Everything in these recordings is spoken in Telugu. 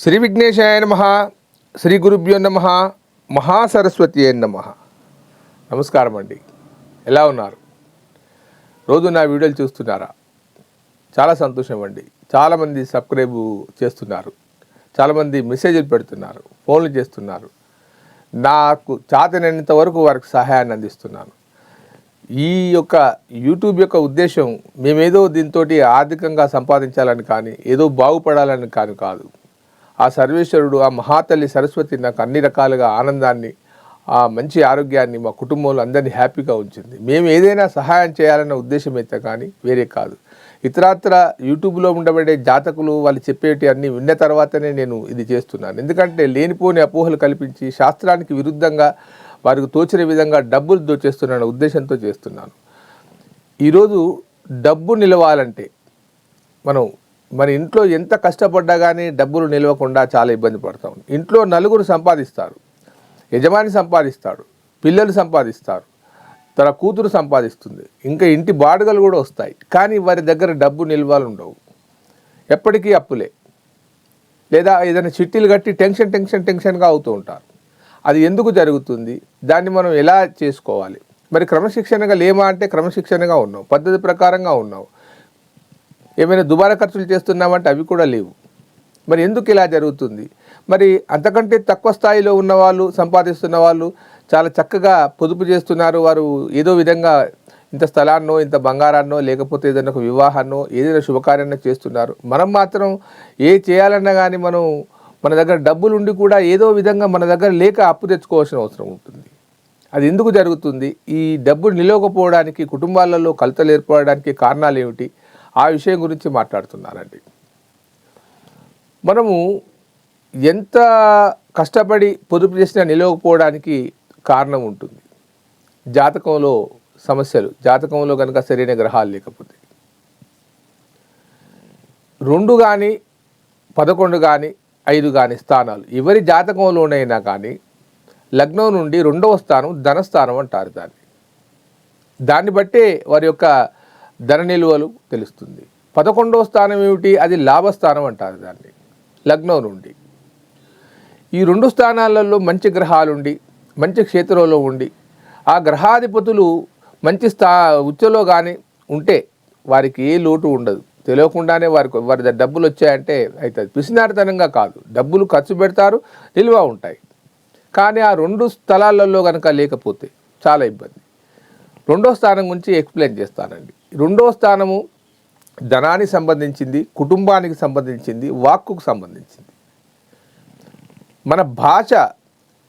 శ్రీ విఘ్నేశాయ నమ శ్రీ గురుభ్యో నమ మహాసరస్వతి నమ. నమస్కారం అండి. ఎలా ఉన్నారు? రోజు నా వీడియోలు చూస్తున్నారా? చాలా సంతోషం అండి. చాలామంది సబ్స్క్రైబ్ చేస్తున్నారు. చాలామంది మెసేజ్లు పెడుతున్నారు. ఫోన్లు చేస్తున్నారు. నాకు చాతనైనంత వరకు వారికి సహాయాన్ని అందిస్తున్నాను. ఈ యొక్క యూట్యూబ్ యొక్క ఉద్దేశం మేమేదో దీంతో ఆర్థికంగా సంపాదించాలని కానీ ఏదో బాగుపడాలని కానీ కాదు. ఆ సర్వేశ్వరుడు ఆ మహాతల్లి సరస్వతి నాకు అన్ని రకాలుగా ఆనందాన్ని ఆ మంచి ఆరోగ్యాన్ని మా కుటుంబంలో అందరినీ హ్యాపీగా ఉంచింది. మేము ఏదైనా సహాయం చేయాలన్న ఉద్దేశం అయితే కానీ వేరే కాదు. ఇతరాత్ర యూట్యూబ్లో ఉండబడే జాతకులు వాళ్ళు చెప్పేటి అన్నీ విన్న తర్వాతనే నేను ఇది చేస్తున్నాను. ఎందుకంటే లేనిపోని అపోహలు కల్పించి శాస్త్రానికి విరుద్ధంగా వారికి తోచిన విధంగా డబ్బులు దోచేస్తున్న ఉద్దేశంతో చేస్తున్నాను. ఈరోజు డబ్బు నిలవాలంటే మనం మరి ఇంట్లో ఎంత కష్టపడ్డా కానీ డబ్బులు నిలవకుండా చాలా ఇబ్బంది పడతాం. ఇంట్లో నలుగురు సంపాదిస్తారు. యజమాని సంపాదిస్తాడు. పిల్లలు సంపాదిస్తారు. తన కూతురు సంపాదిస్తుంది. ఇంకా ఇంటి బాడుగలు కూడా వస్తాయి. కానీ వారి దగ్గర డబ్బు నిల్వలు ఉండవు. ఎప్పటికీ అప్పులే. లేదా ఏదైనా చిట్టీలు కట్టి టెన్షన్ టెన్షన్ టెన్షన్గా అవుతూ ఉంటారు. అది ఎందుకు జరుగుతుంది? దాన్ని మనం ఎలా చేసుకోవాలి? మరి క్రమశిక్షణగా లేమా అంటే క్రమశిక్షణగా ఉన్నావు పద్ధతి ప్రకారంగా ఉన్నావు ఏమైనా దుబారా ఖర్చులు చేస్తున్నామంటే అవి కూడా లేవు. మరి ఎందుకు ఇలా జరుగుతుంది? మరి అంతకంటే తక్కువ స్థాయిలో ఉన్న వాళ్ళు సంపాదిస్తున్న వాళ్ళు చాలా చక్కగా పొదుపు చేస్తున్నారు. వారు ఏదో విధంగా ఇంత స్థలాన్నో ఇంత బంగారాన్నో లేకపోతే ఏదైనా ఒక వివాహాన్నో ఏదైనా శుభకార్యాన్ని చేస్తున్నారు. మనం మాత్రం ఏ చేయాలన్నా కానీ మనం మన దగ్గర డబ్బులు ఉండి కూడా ఏదో విధంగా మన దగ్గర లేక అప్పు తెచ్చుకోవాల్సిన అవసరం ఉంటుంది. అది ఎందుకు జరుగుతుంది? ఈ డబ్బు నిలవకపోవడానికి కుటుంబాలలో కలతలు ఏర్పడడానికి కారణాలు ఏమిటి ఆ విషయం గురించి మాట్లాడుతున్నానండి మనము ఎంత కష్టపడి పొదుపు చేసినా నిలవకపోవడానికి కారణం ఉంటుంది. జాతకంలో సమస్యలు జాతకంలో కనుక సరైన గ్రహాలు లేకపోతే. రెండు కానీ పదకొండు కానీ ఐదు కానీ స్థానాలు. ఎవరి జాతకంలోనైనా కానీ లగ్నం నుండి రెండవ స్థానం ధనస్థానం అంటారు దాన్ని. దాన్ని బట్టే వారి యొక్క ధన నిల్వలు తెలుస్తుంది. పదకొండవ స్థానం ఏమిటి? అది లాభస్థానం అంటారు దాన్ని. లగ్నం నుండి. ఈ రెండు స్థానాలలో మంచి గ్రహాలుండి మంచి క్షేత్రంలో ఉండి ఆ గ్రహాధిపతులు మంచి స్థా ఉచ్చలో కానీ ఉంటే వారికి ఏ లోటు ఉండదు. తెలియకుండానే వారికి వారి డబ్బులు వచ్చాయంటే అవుతుంది పిసినారితనంగా కాదు. డబ్బులు ఖర్చు పెడతారు నిల్వ ఉంటాయి. కానీ ఆ రెండు స్థలాలలో కనుక లేకపోతే చాలా ఇబ్బంది. రెండో స్థానం గురించి ఎక్స్ప్లెయిన్ చేస్తానండి. రెండో స్థానము ధనానికి సంబంధించింది కుటుంబానికి సంబంధించింది వాక్కుకు సంబంధించింది. మన భాష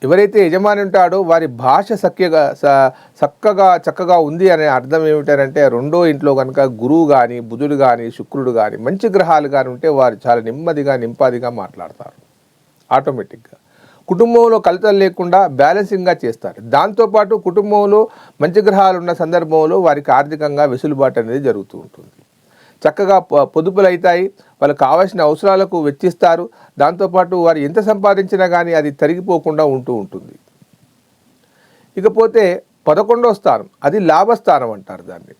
ఎవరైతే యజమాని ఉంటాడో వారి భాష సఖ్యగా స- చక్కగా చక్కగా ఉంది అనే అర్థం ఏమిటంటే రెండో ఇంట్లో కనుక గురువు కానీ బుధుడు కానీ శుక్రుడు కానీ మంచి గ్రహాలు కానీ ఉంటే వారు చాలా నెమ్మదిగా నింపాదిగా మాట్లాడతారు. ఆటోమేటిక్గా. కుటుంబంలో కలతలు లేకుండా బ్యాలెన్సింగ్గా చేస్తారు. దాంతోపాటు కుటుంబంలో మంచి గ్రహాలు ఉన్న సందర్భంలో వారికి ఆర్థికంగా వెసులుబాటు అనేది జరుగుతూ ఉంటుంది. చక్కగా ప- పొదుపులు అవుతాయి వాళ్ళకి కావాల్సిన అవసరాలకు వెచ్చిస్తారు. దాంతోపాటు వారు ఎంత సంపాదించినా కానీ అది తరిగిపోకుండా ఉంటూ ఉంటుంది. ఇకపోతే పదకొండవ స్థానం అది లాభస్థానం అంటారు దాన్ని.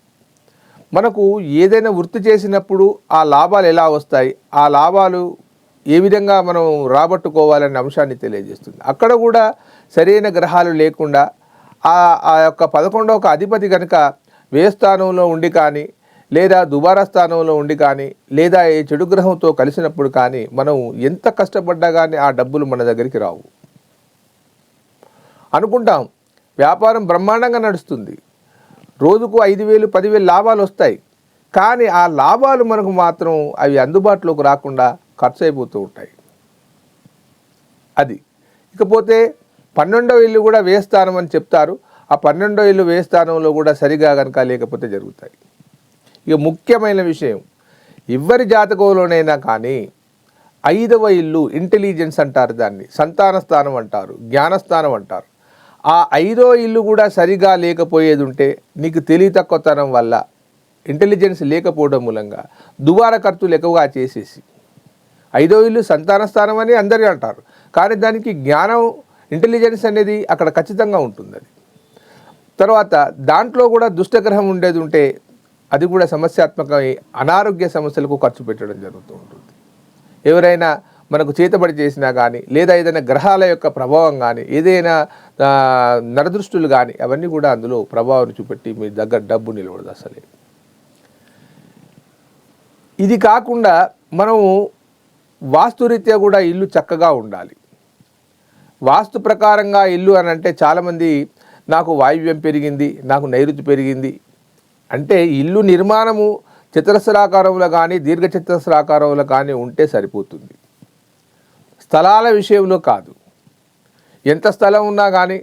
మనకు ఏదైనా వృత్తి చేసినప్పుడు ఆ లాభాలు ఎలా వస్తాయి? ఆ లాభాలు ఏ విధంగా మనం రాబట్టుకోవాలనే అంశాన్ని తెలియజేస్తుంది. అక్కడ కూడా సరైన గ్రహాలు లేకుండా ఆ ఆ యొక్క పదకొండవ ఒక అధిపతి కనుక వ్యయ స్థానంలో ఉండి కానీ లేదా దుబారా స్థానంలో ఉండి కానీ లేదా ఏ చెడు గ్రహంతో కలిసినప్పుడు కానీ మనం ఎంత కష్టపడ్డా కానీ ఆ డబ్బులు మన దగ్గరికి రావు. అనుకుంటాం వ్యాపారం బ్రహ్మాండంగా నడుస్తుంది. రోజుకు ఐదు వేలు పదివేలు లాభాలు వస్తాయి. కానీ ఆ లాభాలు మనకు మాత్రం అవి అందుబాటులోకి రాకుండా ఖర్చు అయిపోతూ ఉంటాయి. అది. ఇకపోతే పన్నెండవ ఇల్లు కూడా వేస్తానం అని చెప్తారు. ఆ పన్నెండో ఇల్లు వేస్తానంలో కూడా సరిగా కనుక లేకపోతే జరుగుతాయి. ఇక ముఖ్యమైన విషయం ఎవరి జాతకంలోనైనా కానీ ఐదవ ఇల్లు ఇంటెలిజెన్స్ అంటారు దాన్ని సంతాన స్థానం అంటారు జ్ఞానస్థానం అంటారు. ఆ ఐదో ఇల్లు కూడా సరిగా లేకపోయేది ఉంటే నీకు తెలివి తక్కువతనం వల్ల ఇంటెలిజెన్స్ లేకపోవడం మూలంగా దుబారా ఖర్చులు ఎక్కువగా చేసేసి ఐదో ఇల్లు సంతాన స్థానం అని అందరూ అంటారు. కానీ దానికి జ్ఞానం ఇంటెలిజెన్స్ అనేది అక్కడ ఖచ్చితంగా ఉంటుంది అది తర్వాత దాంట్లో కూడా దుష్టగ్రహం ఉండేది ఉంటే అది కూడా సమస్యాత్మకమై అనారోగ్య సమస్యలకు ఖర్చు పెట్టడం జరుగుతూ ఉంటుంది. ఎవరైనా మనకు చేతబడి చేసినా కానీ లేదా ఏదైనా గ్రహాల యొక్క ప్రభావం కానీ ఏదైనా నరదృష్టులు కానీ అవన్నీ కూడా అందులో ప్రభావం చూపెట్టి మీ దగ్గర డబ్బు నిలబడదు అసలే. ఇది కాకుండా మనము వాస్తురీత్యా కూడా ఇల్లు చక్కగా ఉండాలి. వాస్తు ప్రకారంగా ఇల్లు అని అంటే చాలామంది నాకు వాయువ్యం పెరిగింది నాకు నైరుతి పెరిగింది. అంటే ఇల్లు నిర్మాణము చతురస్రాకారంలో కానీ దీర్ఘ చతురస్రాకారంలో కానీ ఉంటే సరిపోతుంది. స్థలాల విషయంలో కాదు. ఎంత స్థలం ఉన్నా కానీ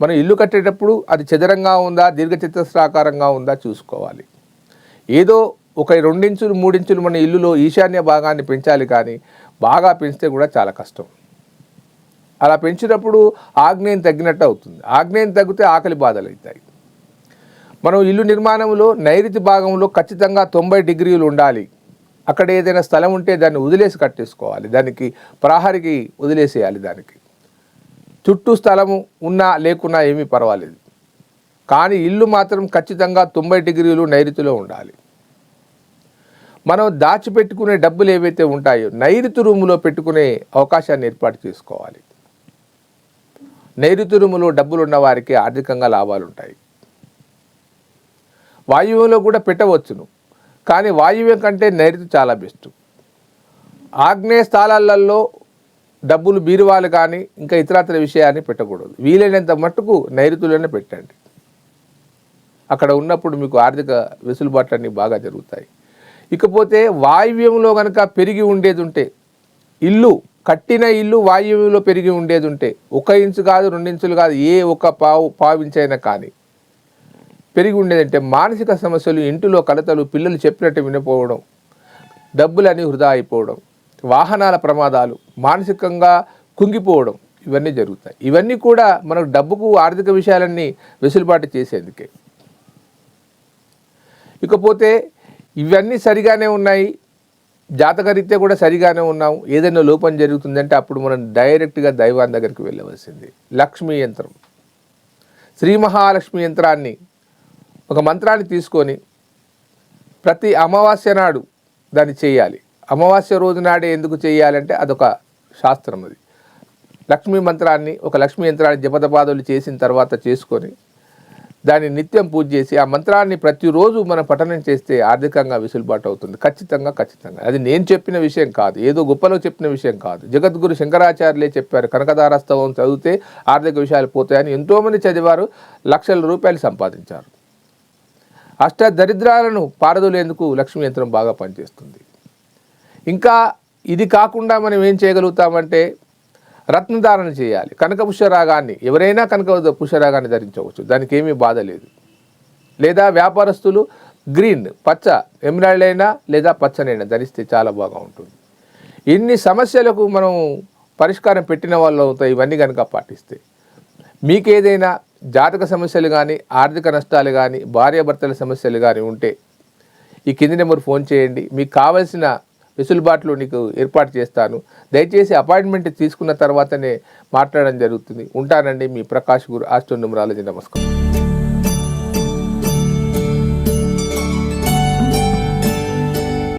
మనం ఇల్లు కట్టేటప్పుడు అది చదరంగా ఉందా దీర్ఘ చతురస్రాకారంగా ఉందా చూసుకోవాలి. ఏదో ఒక రెండించులు మూడించులు మన ఇల్లులో ఈశాన్య భాగాన్ని పెంచాలి కానీ బాగా పెంచితే కూడా చాలా కష్టం. అలా పెంచినప్పుడు ఆగ్నేయం తగ్గినట్టు అవుతుంది. ఆగ్నేయం తగ్గితే ఆకలి బాధలు అవుతాయి మనం ఇల్లు నిర్మాణంలో నైరుతి భాగంలో ఖచ్చితంగా తొంభై డిగ్రీలు ఉండాలి. అక్కడ ఏదైనా స్థలం ఉంటే దాన్ని వదిలేసి కట్టేసుకోవాలి. దానికి ప్రహరికి వదిలేసేయాలి దానికి. చుట్టూ స్థలము ఉన్నా లేకున్నా ఏమీ పర్వాలేదు. కానీ ఇల్లు మాత్రం ఖచ్చితంగా తొంభై డిగ్రీలు నైరుతిలో ఉండాలి. మనం దాచిపెట్టుకునే డబ్బులు ఏవైతే ఉంటాయో నైరుతి రూములో పెట్టుకునే అవకాశాన్ని ఏర్పాటు చేసుకోవాలి. నైరుతి రూములో డబ్బులు ఉన్న వారికి ఆర్థికంగా లాభాలు ఉంటాయి. వాయువ్యంలో కూడా పెట్టవచ్చును. కానీ వాయువ్యం కంటే నైరుతి చాలా బెస్ట్. ఆగ్నేయ స్థానాలలో డబ్బులు బీరువాలు కానీ ఇంకా ఇతరత్ర విషయాన్ని పెట్టకూడదు. వీలైనంత మట్టుకు నైరుతిలోనే పెట్టండి. అక్కడ ఉన్నప్పుడు మీకు ఆర్థిక వెసులుబాట్లన్నీ బాగా జరుగుతాయి. ఇకపోతే వాయువ్యంలో కనుక పెరిగి ఉండేది ఉంటే ఇల్లు కట్టిన ఇల్లు వాయువ్యంలో పెరిగి ఉండేది ఉంటే ఒక ఇంచు కాదు రెండు ఇంచులు కాదు ఏ ఒక పావు పావించైనా కానీ పెరిగి ఉండేదంటే మానసిక సమస్యలు ఇంటిలో కలతలు పిల్లలు చెప్పినట్టు వినపోవడం డబ్బులని వృధా అయిపోవడం వాహనాల ప్రమాదాలు మానసికంగా కుంగిపోవడం ఇవన్నీ జరుగుతాయి. ఇవన్నీ కూడా మనకు డబ్బుకు ఆర్థిక విషయాలన్నీ వెసులుబాటు చేసేందుకే. ఇకపోతే ఇవన్నీ సరిగానే ఉన్నాయి. జాతకరీత్యా కూడా సరిగానే ఉన్నాం. ఏదైనా లోపం జరుగుతుందంటే అప్పుడు మనం డైరెక్ట్గా దైవాన్ దగ్గరికి వెళ్ళవలసింది. లక్ష్మీ యంత్రం. శ్రీ మహాలక్ష్మి యంత్రాన్ని ఒక మంత్రాన్ని తీసుకొని ప్రతి అమావాస్య నాడు దాన్ని చేయాలి. అమావాస్య రోజు నాడే ఎందుకు చేయాలంటే అదొక శాస్త్రం అది. లక్ష్మీ మంత్రాన్ని ఒక లక్ష్మీ యంత్రాన్ని జపదపాదులు చేసిన తర్వాత చేసుకొని దాన్ని నిత్యం పూజ చేసి ఆ మంత్రాన్ని ప్రతిరోజు మనం పఠనం చేస్తే ఆర్థికంగా వెసులుబాటు అవుతుంది. ఖచ్చితంగా ఖచ్చితంగా. అది నేను చెప్పిన విషయం కాదు. ఏదో గొప్పలో చెప్పిన విషయం కాదు. జగద్గురు శంకరాచార్యులే చెప్పారు కనకదారాస్తవం చదివితే ఆర్థిక విషయాలు పోతాయని ఎంతోమంది చదివారు లక్షల రూపాయలు సంపాదించారు. అష్ట దరిద్రాలను పారదోలేందుకు లక్ష్మీ యంత్రం బాగా పనిచేస్తుంది. ఇంకా ఇది కాకుండా మనం ఏం చేయగలుగుతామంటే రత్నధారణ చేయాలి. కనక పుష్యరాగాన్ని ఎవరైనా కనక పుష్యరాగాన్ని ధరించవచ్చు. దానికి ఏమీ బాధ లేదు. లేదా వ్యాపారస్తులు గ్రీన్ పచ్చ ఎమరాల్డ్ అయినా లేదా పచ్చనైనా ధరిస్తే చాలా బాగా ఉంటుంది ఇన్ని సమస్యలకు మనం పరిష్కారం పెట్టిన వాళ్ళు అవుతాయి ఇవన్నీ కనుక పాటిస్తే. మీకేదైనా జాతక సమస్యలు కానీ ఆర్థిక నష్టాలు కానీ భార్యాభర్తల సమస్యలు కానీ ఉంటే ఈ కింది నెంబర్ ఫోన్ చేయండి. మీకు కావలసిన వెసులుబాట్లు నీకు ఏర్పాటు చేస్తాను. దయచేసి అపాయింట్మెంట్ తీసుకున్న తర్వాతనే మాట్లాడడం జరుగుతుంది. ఉంటానండి మీ ప్రకాష్ గురు ఆస్ట్రో న్యూమరాలజీ నమస్కారం.